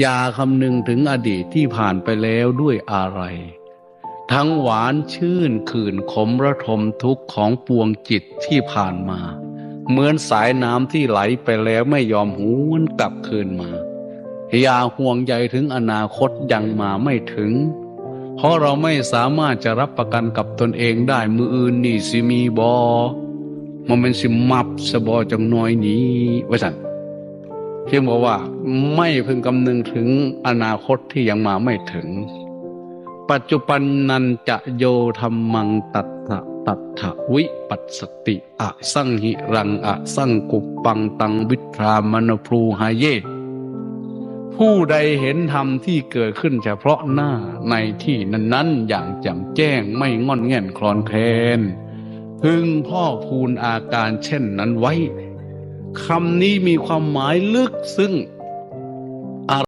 อย่าคำนึงถึงอดีตที่ผ่านไปแล้วด้วยอะไร ทั้งหวานชื่นขื่นขมระทมทุกข์ของปวงจิตที่ผ่านมา เหมือนสายน้ำที่ไหลไปแล้วไม่ยอมหวนกลับคืนมา อย่าห่วงใยถึงอนาคตยังมาไม่ถึง เพราะเราไม่สามารถจะรับประกันกับตนเองได้มืออื่นนี่สิมีบอมันเป็นสิมับสบอจังน้อยนี้ไว่าสัน เพียงบอกว่าไม่พึงคำนึงถึงอนาคตที่ยังมาไม่ถึง ปัจจุบันนันจะโยธรรมังตัตถะตัตถะวิปัสสติอะสังหิรังอะสังกุปปังตังวิทรามนพรูหายเยผู้ใดเห็นธรรมที่เกิดขึ้นเฉพาะหน้าในที่นั้นๆ อย่างแจ่มแจ้งไม่งอนแง่นคลอนแคลนพึงพ่อพูนอาการเช่นนั้นไว้ คำนี้มีความหมายลึกซึ้ง